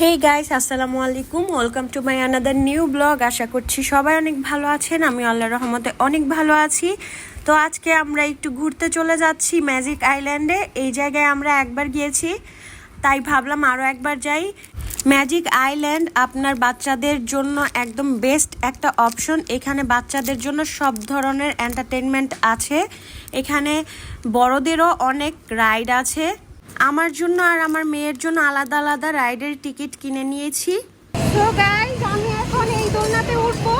হেই guys আসসালামু আলাইকুম। Welcome to my another new blog আশা করছি সবাই অনেক ভালো আছেন। আমি আল্লাহ রহমতে অনেক ভালো আছি। তো আজকে আমরা একটু ঘুরতে চলে যাচ্ছি ম্যাজিক আইল্যান্ডে এই জায়গায় আমরা একবার গিয়েছি। তাই ভাবলাম আরও একবার যাই। ম্যাজিক আইল্যান্ড আপনার বাচ্চাদের জন্য একদম বেস্ট একটা অপশন এখানে বাচ্চাদের জন্য সব ধরনের এন্টারটেনমেন্ট আছে। এখানে বড়দেরও অনেক রাইড আছে। আমার জন্য আর আমার মেয়ের জন্য আলাদা আলাদা রাইডের টিকিট কিনে নিয়েছি। তো গাইস আমি এখন এই দোলনাতে উঠবো।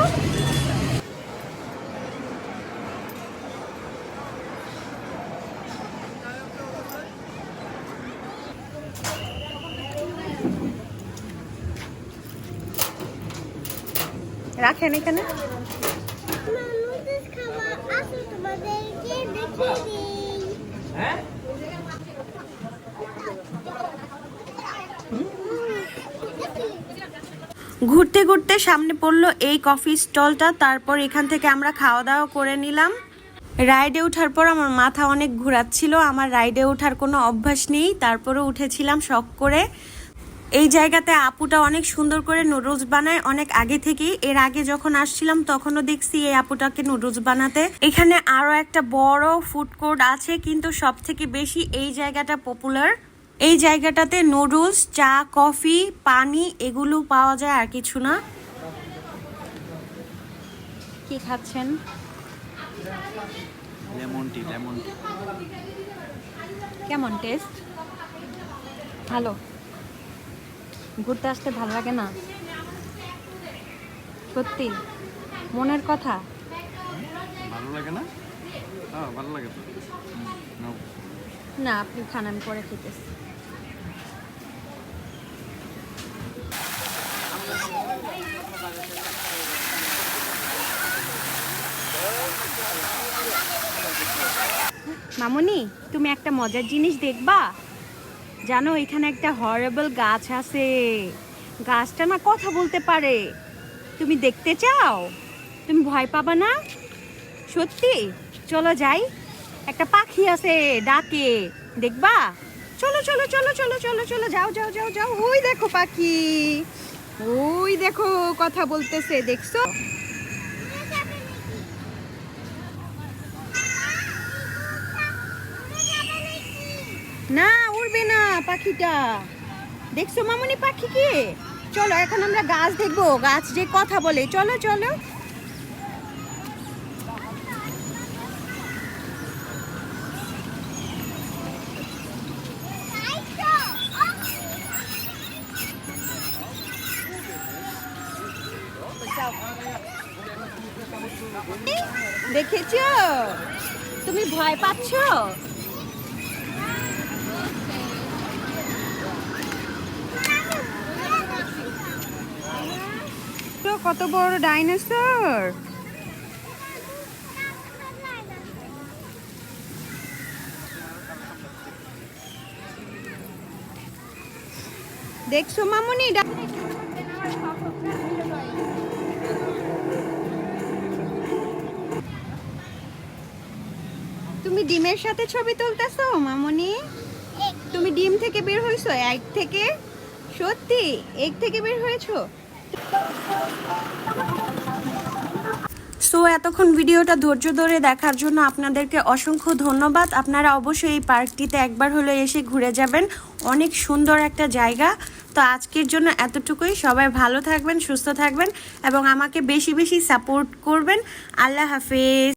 রাখেন এখানে। নুডলস ঘুরতে ঘুরতে সামনে পড়ল এই কফি স্টলটা, তারপর এখান থেকে আমরা খাওয়া দাওয়া করে নিলাম। রাইডে ওঠার পর আমার মাথা অনেক ঘোরাচ্ছিল, আমার রাইডে ওঠার কোনো অভ্যাস নেই তারপরে উঠেছিলাম শখ করে। এই জায়গাতে আপুটা অনেক সুন্দর করে নুডলস বানায়, অনেক আগে থেকেই। এর আগে যখন আসছিলাম, তখনও দেখছি এই আপুটাকে নুডলস বানাতে। এখানে আরও একটা বড় ফুড কোর্ট আছে, কিন্তু সব থেকে বেশি এই জায়গাটা পপুলার। এই জায়গাটাতে নুডলস চা কফি পানি এগুলো পাওয়া যায় আর কিছু না। কি খাচ্ছেন? Lemon tea lemon tea. কেমন টেস্ট? ভালো। ঘুরতে আসতে ভালো লাগে না? সত্যি? মনের কথা? ভালো লাগে না? হ্যাঁ ভালো লাগে। না আপনি খান আমি পরে খেতেছি। মামুনি, তুমি একটা মজার জিনিস দেখবা? জানো, এখানে একটা হরেবল গাছ আছে। গাছটা না কথা বলতে পারে। তুমি দেখতে চাও? তুমি ভয় পাবা না? সত্যি? চলো যাই। একটা পাখি আছে ডাকে। দেখবা? চলো চলো চলো চলো চলো চলো, যাও যাও যাও যাও। ওই দেখো পাখি। ওই দেখো কথা বলতেছে, দেখছ? না, উড়বে না পাখিটা। দেখছ মামনি পাখি কি চলো, এখন আমরা গাছ দেখব। গাছ যে কথা বলে। চলো চলো। দেখেছ? তুমি ভয় পাচ্ছ? কত বড় ডাইনোসর? দেখছ মামুনি? তুমি ডিমের সাথে ছবি তুলতেছো, মামুনি? তুমি ডিম থেকে বের হয়েছো, এক থেকে? সত্যি, এক থেকে বের হয়েছো? সো এতক্ষণ ভিডিওটা ধৈর্য ধরে দেখার জন্য আপনাদেরকে অসংখ্য ধন্যবাদ। আপনারা অবশ্যই এই পার্কটিতে একবার হলে এসে ঘুরে যাবেন। অনেক সুন্দর একটা জায়গা। তো আজকের জন্য এতটুকুই। সবাই ভালো থাকবেন, সুস্থ থাকবেন এবং আমাকে বেশি বেশি সাপোর্ট করবেন। আল্লাহ হাফেজ।